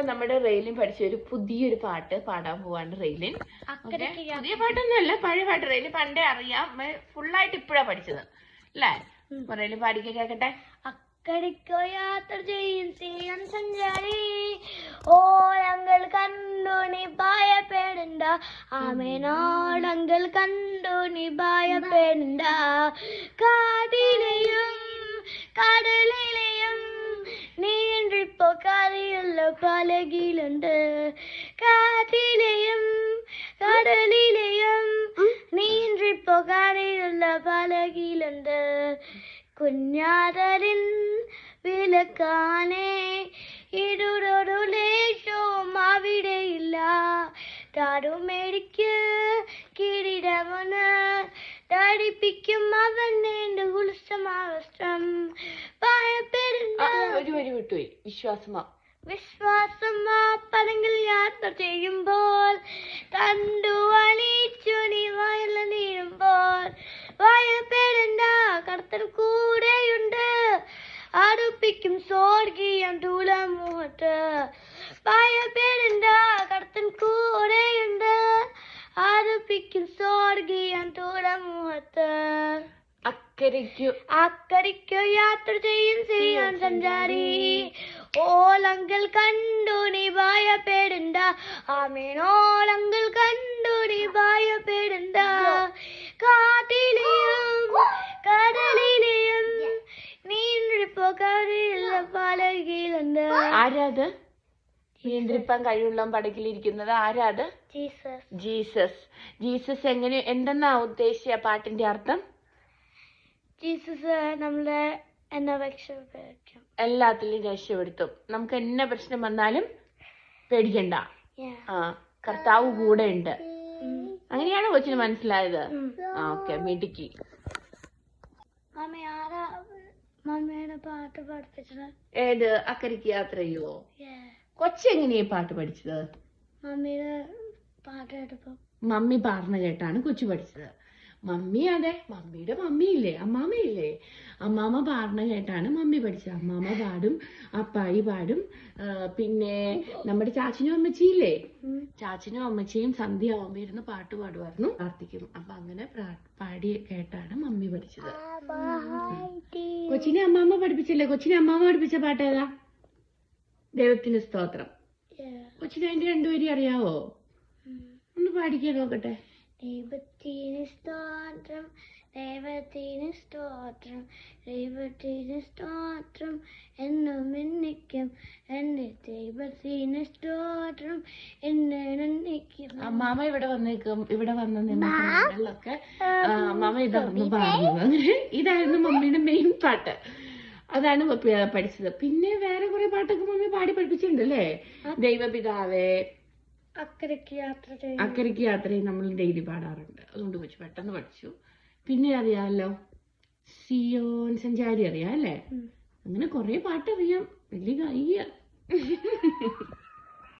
അപ്പൊ നമ്മുടെ റെയിലിൻ പഠിച്ച ഒരു പുതിയൊരു പാട്ട് പാടാൻ പോവാണ് റെയിലിൻ? പുതിയ പാട്ടൊന്നുമല്ല പഴയ പാട്ട്. റെയിലിൻ പണ്ടേ അറിയാം. ഫുള്ളായിട്ട് ഇപ്പോഴാ പഠിച്ചത്. അല്ലേ? റെയിലിൻ പാടിക്കേ കേക്കട്ടെ? അക്കടിക്കോ യാത്ര ചെയ്യും ചെയ്യാൻ സഞ്ചാരി. ഓരങ്ങൾ കണ്ടു നീ ഭയപ്പെടണ്ട. ആമേനോളങ്ങൾ കണ്ടു നീ ഭയപ്പെടണ്ട. കാതിലെയും കടലിലെയും പലകിലുണ്ട്. കാറ്റിലെയും കടലിലെയും നീന്തി പോകാനുള്ള പലകിലുണ്ട്. കുഞ്ഞാതലിൻ വിലക്കാനേ ഇരുടൊരു ലേശവും അവിടെയില്ല. താരുമേടിക്ക് കിരീടമന് ധരിപ്പിക്കും അവൻ എന്റെ ഉത്സമാവസ്ത്രം വിട്ടുപോയി. വിശ്വാസമാ. വിശ്വാസം ആ യാത്ര ചെയ്യുമ്പോൾ കണ്ടു അണിച്ചു നീ വയല വയൽ ഭയപ്പെടണ്ട കർത്തൻ കൂടെയുണ്ട്. അടുപ്പിക്കും സ്വർഗീയം തുളമുഖത്ത് പേരണ്ട കർത്തൻ കൂടെയുണ്ട്. അടുപ്പിക്കും സ്വർഗീയം തുളമുഖത്ത് അക്കരയ്ക്കു അക്കരയ്ക്കോ യാത്ര ചെയ്യും ചെയ്യാൻ സഞ്ചാരി. ഓളങ്ങൾ കണ്ടു നീ ഭയപ്പെടണ്ട ആമേനോളങ്ങൾ കണ്ടു നീ ഭയപ്പെടണ്ട കാട്ടിലെയും കടലിലെയും നീണ്ടിപ്പോ കടലിലുള്ള പലകയിലുണ്ട് ആരാത് നിയന്ത്രിപ്പാൻ കഴിവുള്ള പടകിലിരിക്കുന്നത് ആരാത് ജീസസ്. ജീസസ്. ജീസസ് എങ്ങനെ എന്തെന്നാ ഉദ്ദേശിച്ച പാട്ടിന്റെ അർത്ഥം? ജീസസ് നമ്മളെ എന്നെ രക്ഷപ്പെടുത്തും എല്ലാത്തിലും രക്ഷപ്പെടുത്തും നമുക്ക് എന്നെ പ്രശ്നം വന്നാലും പേടിക്കണ്ട. ആ കർത്താവ് കൂടെ ഉണ്ട് അങ്ങനെയാണ് അങ്ങനെയാണോ കൊച്ചിന് മനസ്സിലായത്. ഉം. ആ ഓക്കെ മിടുക്കി മമ്മിയുടെ പാട്ട് പഠിപ്പിച്ചത്? ഏത്? അക്കരയ്ക്ക് യാത്ര ചെയ്യുവോ? Yeah. കൊച്ചെങ്ങനെയാ പാട്ട് പഠിച്ചത്? മമ്മിയുടെ പാട്ട് കേട്ടപ്പോ. മമ്മി പറഞ്ഞു കേട്ടാണ് കൊച്ചു പഠിച്ചത്. മമ്മി അതെ മമ്മിയുടെ മമ്മിയില്ലേ? അമ്മാമയില്ലേ? അമ്മാമ പാടണ കേട്ടാണ് മമ്മി പഠിച്ചത്. അമ്മാമ പാടും അപ്പായി പാടും. പിന്നെ നമ്മുടെ ചാച്ചനും അമ്മച്ചിയില്ലേ? ഇല്ലേ ചാച്ചനും അമ്മച്ചിയും സന്ധ്യ ആവുമ്പോ ഇരുന്ന് പാട്ട് പാടുമായിരുന്നു. പ്രാർത്ഥിക്കും. അപ്പൊ അങ്ങനെ പാടി കേട്ടാണ് മമ്മി പഠിച്ചത്. കൊച്ചിനെ അമ്മാമ്മ പഠിപ്പിച്ചില്ലേ? കൊച്ചിനെ അമ്മാമ്മ പഠിപ്പിച്ച പാട്ട് ഏതാ? ദൈവത്തിന്റെ സ്തോത്രം. കൊച്ചിനെ അതിന്റെ രണ്ടുപേരും അറിയാവോ? ഒന്ന് പാടിക്കാൻ നോക്കട്ടെ. ദൈവത്തിന് സ്തോത്രം ദൈവത്തിന് സ്തോത്രം ദൈവത്തിന് സ്തോത്രം എന്നും എന്നിക്കും. എന്റെ ദൈവത്തിന് സ്തോത്രം എന്നെ എന്നിക്കും. അമ്മാമ ഇവിടെ വന്നേക്കും. ഇവിടെ വന്ന നിന്നൊക്കെ അമ്മാമ ഇതായിരുന്നു പാടുന്നത് ഇതായിരുന്നു മമ്മിയുടെ മെയിൻ പാട്ട്. അതാണ് പഠിച്ചത്. പിന്നെ വേറെ കുറെ പാട്ടൊക്കെ മമ്മി പാടി പഠിപ്പിച്ചിട്ടുണ്ട് അല്ലേ? ദൈവപിതാവേ അക്കരയ്ക്ക് യാത്രയും നമ്മൾ ഡെയിലി പാടാറുണ്ട്. അതുകൊണ്ട് വെച്ച് പെട്ടെന്ന് പഠിച്ചു. പിന്നെ അറിയാമല്ലോ? സിയോൻ സഞ്ചാരി അറിയാം അല്ലേ. അങ്ങനെ കുറെ പാട്ടറിയാം വലിയ കയ്യ